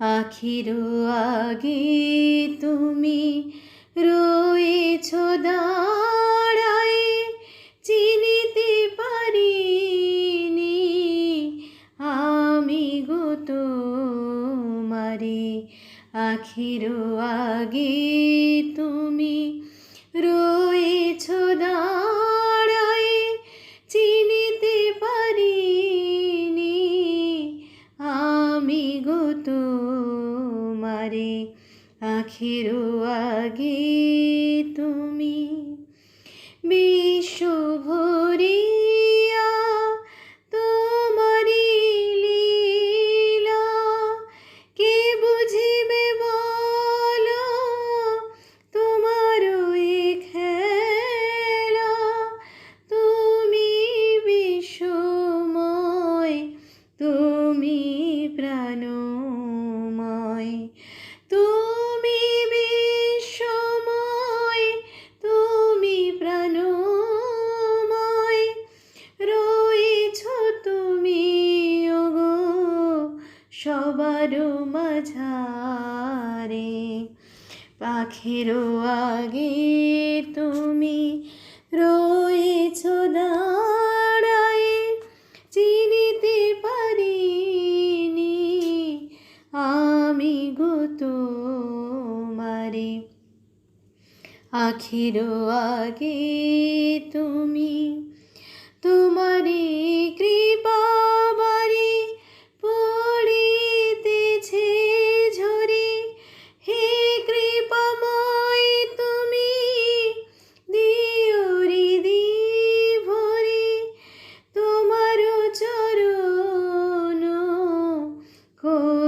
আখিরো আগে তুমি রয়েছ দাঁড়ায় চিনিতে পারিনি আমি গো তোমারে। আখিরো আগে তুমি রয়েছ গো তোমারে আখিরো আগে তুমি। বিশ্ব সবার মাঝারে। পাখিরও আগে তুমি রয়েছ দাঁড়ায়, চিনিতে পারিনি আমি গো তোমারে। আখিরও আগে তুমি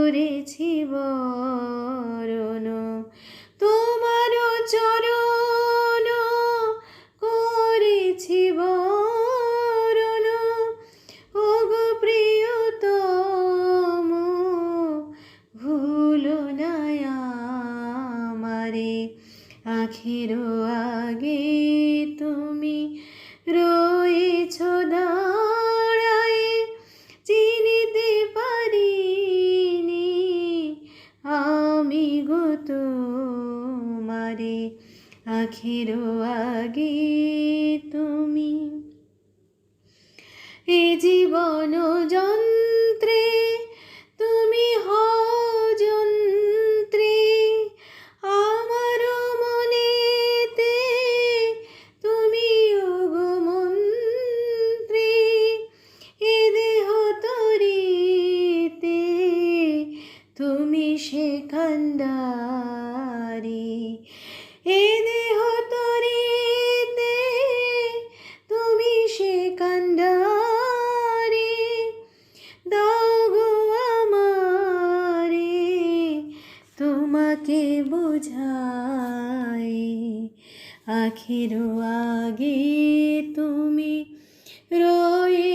করেছি বরণ তোমার চরণ করেছি বরণ ওগো প্রিয়তম, ভুল না আমারে। আখিরও আগে তুমি রয়েছ দাঁড়ায় তোমারে আখির আগে তুমি। এ জীবন তুমি সে কান্ডারি এ দেহ তরিতে তুমি সে কান্ডারি দাও গো আমারে, তোমাকে বোঝাই। আখির আগে তুমি রয়ে